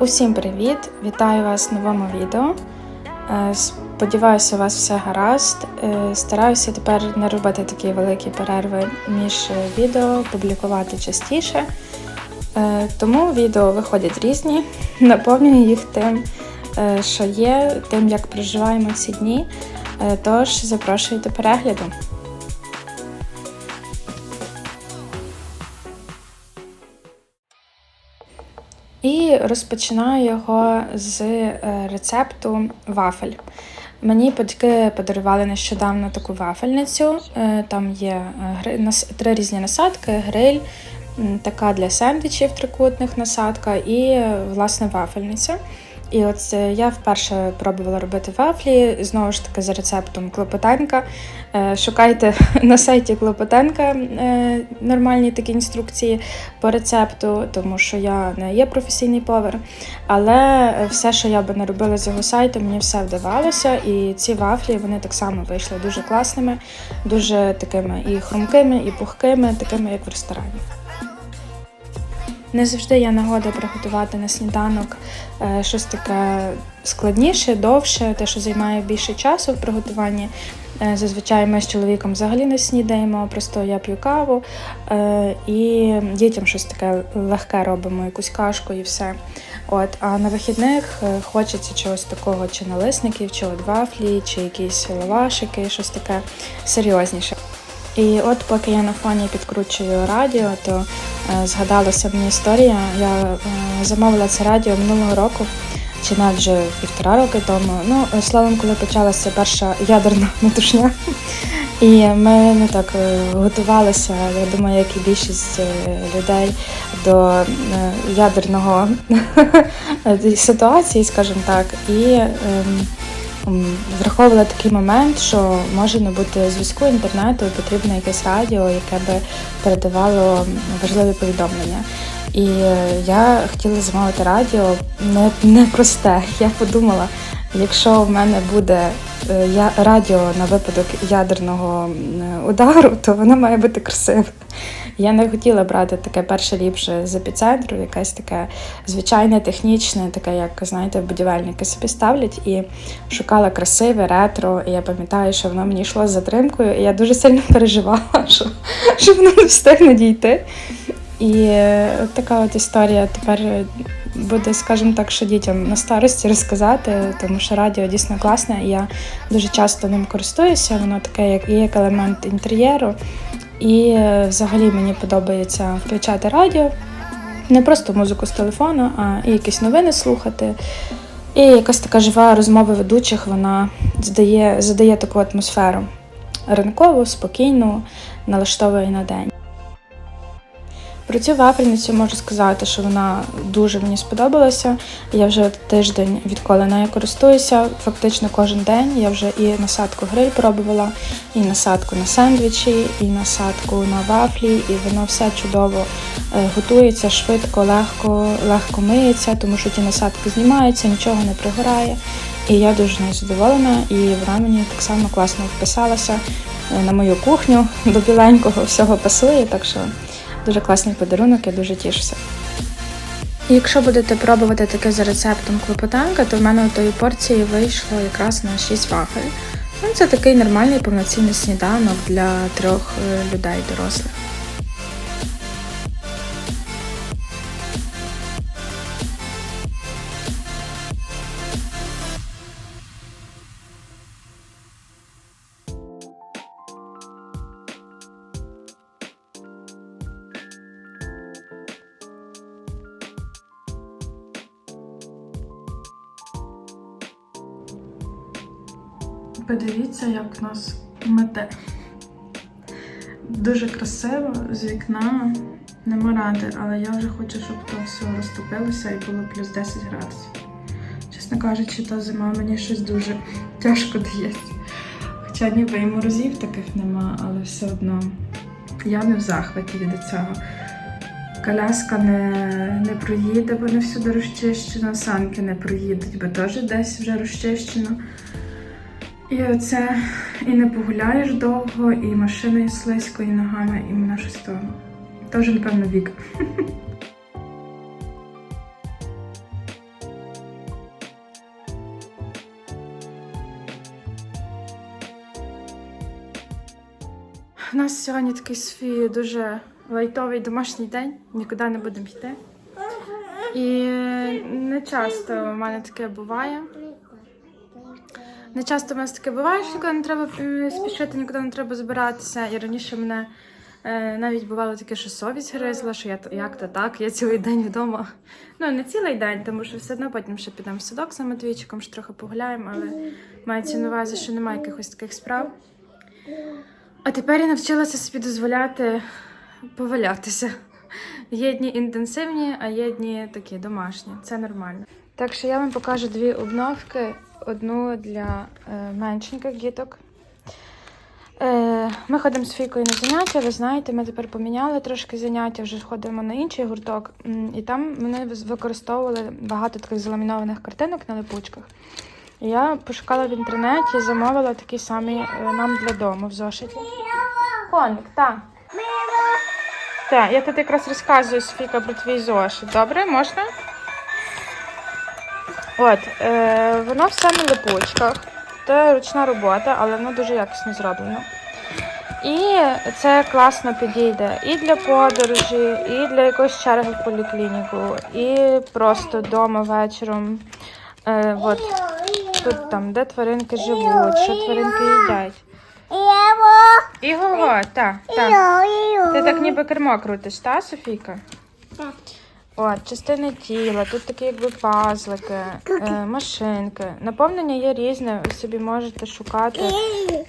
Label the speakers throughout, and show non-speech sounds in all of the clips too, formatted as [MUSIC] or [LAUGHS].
Speaker 1: Усім привіт! Вітаю вас в новому відео. Е, Сподіваюся, у вас все гаразд. Е, Стараюся тепер не робити такі великі перерви між відео, публікувати частіше. Е, Тому відео виходять різні, [LAUGHS] наповнюю їх тим, е, що є, тим, як проживаємо ці дні. Е, Тож запрошую до перегляду. І розпочинаю його з е, рецепту вафель. Мені батьки подарували нещодавно таку вафельницю. Е, Там є е, три різні насадки, гриль, така для сендвічів трикутних насадка і власне вафельниця. І от е, я вперше пробувала робити вафлі, знову ж таки за рецептом Клопотенка. Е, Шукайте [LAUGHS] на сайті Клопотенка е, нормальні такі інструкції по рецепту, тому що я не є професійний повар. Але все, що я би не робила з його сайту, мені все вдавалося. І ці вафлі вони так само вийшли дуже класними, дуже такими і хрумкими, і пухкими, такими як в ресторані. Не завжди є нагода приготувати на сніданок е, щось таке складніше, довше, те, що займає більше часу в приготуванні. Е, Зазвичай ми з чоловіком взагалі не снідаємо, просто я п'ю каву е, і дітям щось таке легке робимо, якусь кашку і все. От, а на вихідних хочеться чогось такого, чи налисників, чи от вафлі, чи якісь лавашики, щось таке серйозніше. І от поки я на фоні підкручую радіо, то е, згадалася мені історія. Я е, замовила це радіо минулого року, чи навіть вже півтора роки тому. Ну, е, словом, коли почалася перша ядерна [LAUGHS] метушня. І ми ну, так готувалися, я думаю, як і більшість людей до ядерного [LAUGHS] ситуації, скажімо так. І ем, враховувала такий момент, що може не бути зв'язку інтернету, потрібно якесь радіо, яке би передавало важливі повідомлення. І е, я хотіла замовити радіо не, не просте. [LAUGHS] Я подумала, якщо в мене буде е, я, радіо на випадок ядерного удару, то воно має бути красиве. Я не хотіла брати таке перше ліпше з епіцентру, якесь таке звичайне, технічне, таке, як знаєте, будівельники собі ставлять, і шукала красиве ретро. І я пам'ятаю, що воно мені йшло з затримкою, і я дуже сильно переживала, [LAUGHS] що, що воно не встигне дійти. І от така от історія тепер буде, скажімо так, що дітям на старості розказати, тому що радіо дійсно класне, і я дуже часто ним користуюся. Воно таке, як є як елемент інтер'єру. І е, взагалі мені подобається включати радіо, не просто музику з телефону, а і якісь новини слухати. І якась така жива розмова ведучих, вона задає, задає таку атмосферу ранкову, спокійну, налаштовує на день. Про цю вафельницю можу сказати, що вона дуже мені сподобалася. Я вже тиждень, відколи нею користуюся, фактично кожен день. Я вже і насадку гриль пробувала, і насадку на сендвічі, і насадку на вафлі, і воно все чудово е, готується, швидко, легко, легко миється, тому що ті насадки знімаються, нічого не пригорає. І я дуже нею задоволена, і вона мені так само класно вписалася е, на мою кухню [LAUGHS] до біленького всього пасує, так що дуже класний подарунок, я дуже тішуся. Якщо будете пробувати таке за рецептом клопотанка, то в мене у тої порції вийшло якраз на 6 вафель. Ну, це такий нормальний повноцінний сніданок для трьох е, людей дорослих. Подивіться, як нас мете. Дуже красиво з вікна. Нема ради, але я вже хочу, щоб то все розтопилося і було плюс 10 градусів. Чесно кажучи, та зима мені щось дуже тяжко дається. Хоча ніби і морозів таких нема, але все одно я не в захваті від цього. Коляска не, не проїде, бо не всюди розчищено, санки не проїдуть, бо теж десь вже розчищено. І оце і не погуляєш довго, і машиною слизько, і ногами, і мене щось то теж, напевно, вік. У нас сьогодні такий свій дуже лайтовий домашній день, нікуди не будемо йти. І не часто в мене таке буває. Не часто в нас таке буває, що нікуди не треба спішити, нікуди не треба збиратися. І раніше мене е, навіть бувало таке, що совість гризла, що я як то так, я цілий день вдома. Ну, не цілий день, тому що все одно потім ще підемо в садок за Матвійчиком, що трохи погуляємо, але мається на увазі, що немає якихось таких справ. А тепер я навчилася собі дозволяти повалятися. Є дні інтенсивні, а є дні такі домашні. Це нормально. Так що я вам покажу дві обновки: одну для е, меншеньких діток. Е, ми ходимо з Фікою на заняття, ви знаєте, ми тепер поміняли трошки заняття, вже ходимо на інший гурток. І там вони використовували багато таких заламінованих картинок на липучках. І я пошукала в інтернеті, замовила такі самі е, нам для дому в зошиті. Коник, так. Так, я тут якраз розказую Софіка про твій зошит. Добре, можна? От, е, воно все на липучках. Це ручна робота, але воно дуже якісно зроблено. І це класно підійде і для подорожі, і для якоїсь черги в поліклініку, і просто вдома вечором. Е, от, тут там, де тваринки живуть, що тваринки їдять. І говорить, так, так. Ти так ніби кермо крутиш, та, Софійка?
Speaker 2: Так.
Speaker 1: От, частини тіла, тут такі якби пазлики, е, машинки. Наповнення є різне, ви собі можете шукати.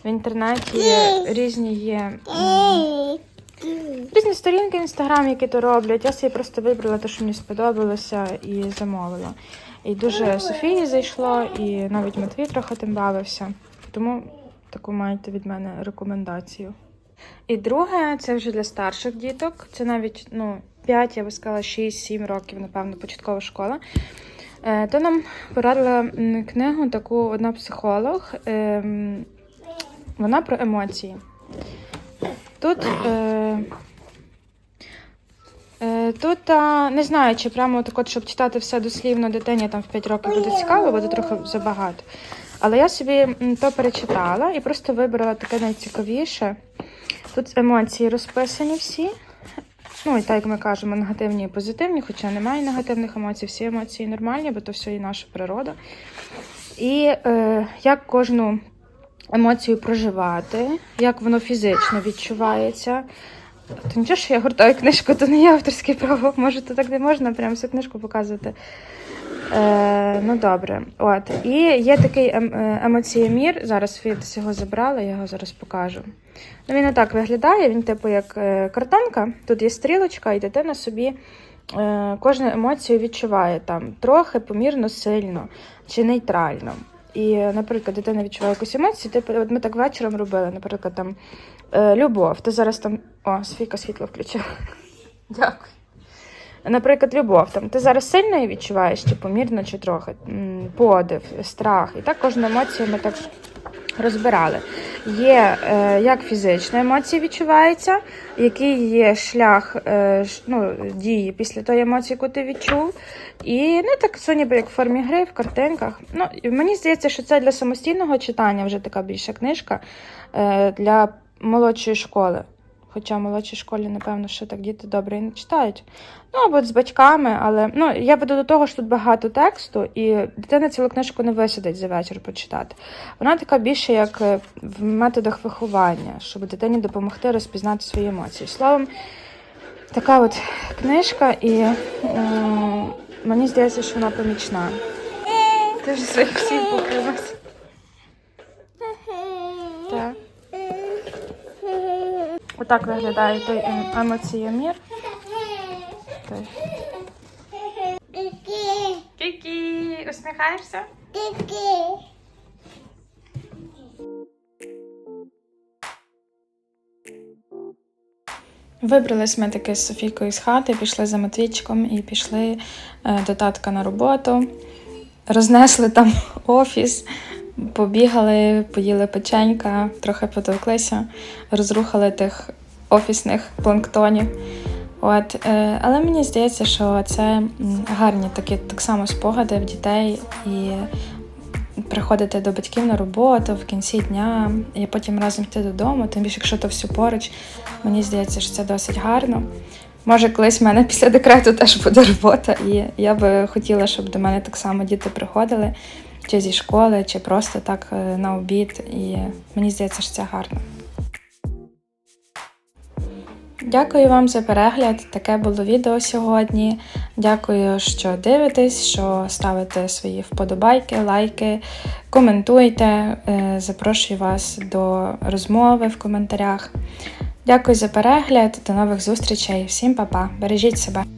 Speaker 1: В інтернеті різні є м, різні сторінки в інстаграм, які то роблять. Я собі просто вибрала те, що мені сподобалося, і замовила. І дуже Софії зайшло, і навіть Матвій трохи тим бавився. Тому таку маєте від мене рекомендацію. І друге, це вже для старших діток. Це навіть ну, 5, я би сказала, 6-7 років, напевно, початкова школа. Е, то нам порадила книгу таку одна психолог. Ем, вона про емоції. Тут. Е, е, Тут не знаю, чи прямо так от, щоб читати все дослівно дитині там в 5 років буде цікаво, буде трохи забагато. Але я собі то перечитала і просто вибрала таке найцікавіше. Тут емоції розписані всі. Ну, і так як ми кажемо, негативні і позитивні, хоча немає негативних емоцій, всі емоції нормальні, бо то все і наша природа. І е, як кожну емоцію проживати, як воно фізично відчувається. То нічого, що я гуртаю книжку, то не є авторське право. Може, то так не можна прямо всю книжку показувати. Е, ну добре, от. І є такий ем, е, емоціємір. Зараз Фідес його забрала, я його зараз покажу. Ну, він отак виглядає, він типу як е, картонка. Тут є стрілочка, і дитина собі е, кожну емоцію відчуває там трохи, помірно, сильно чи нейтрально. І, наприклад, дитина відчуває якусь емоцію, типу, от ми так вечором робили, наприклад, там е, любов. Ти зараз там. О, Софійка світло включила. Дякую. Наприклад, любов. Там, ти зараз сильно її відчуваєш, чи помірно, чи трохи. Подив, страх. І так кожну емоцію ми так розбирали. Є е, як фізична емоція відчувається, який є шлях е, ну, дії після тої емоції, яку ти відчув. І ну, так це ніби як в формі гри, в картинках. Ну, мені здається, що це для самостійного читання вже така більша книжка е, для молодшої школи. Хоча в молодшій школі, напевно, що так діти добре і не читають. Ну, або з батьками, але ну, я веду до того, що тут багато тексту, і дитина цілу книжку не висидить за вечір почитати. Вона така більше як е, в методах виховання, щоб дитині допомогти розпізнати свої емоції. Словом, така от книжка, і м, мені здається, що вона помічна. Ти вже своїх всіх покрилась. Так. Отак виглядає той ем- емоціомір. Той. Кікі, усміхаєшся? Вибрались ми таки з Софійкою з хати, пішли за Матвійчиком і пішли е, до татка на роботу. Рознесли там [LAUGHS] офіс, побігали, поїли печенька, трохи потовклися, розрухали тих офісних планктонів. От, е, але мені здається, що це гарні такі так само спогади в дітей і приходити до батьків на роботу в кінці дня і потім разом йти додому, тим більше, якщо то все поруч, мені здається, що це досить гарно. Може, колись в мене [LAUGHS] після декрету теж буде робота, і я би хотіла, щоб до мене так само діти приходили, чи зі школи, чи просто так е, на обід. І мені здається, що це гарно. Дякую вам за перегляд. Таке було відео сьогодні. Дякую, що дивитесь, що ставите свої вподобайки, лайки, коментуйте. Е, Запрошую вас до розмови в коментарях. Дякую за перегляд. До нових зустрічей. Всім па-па. Бережіть себе.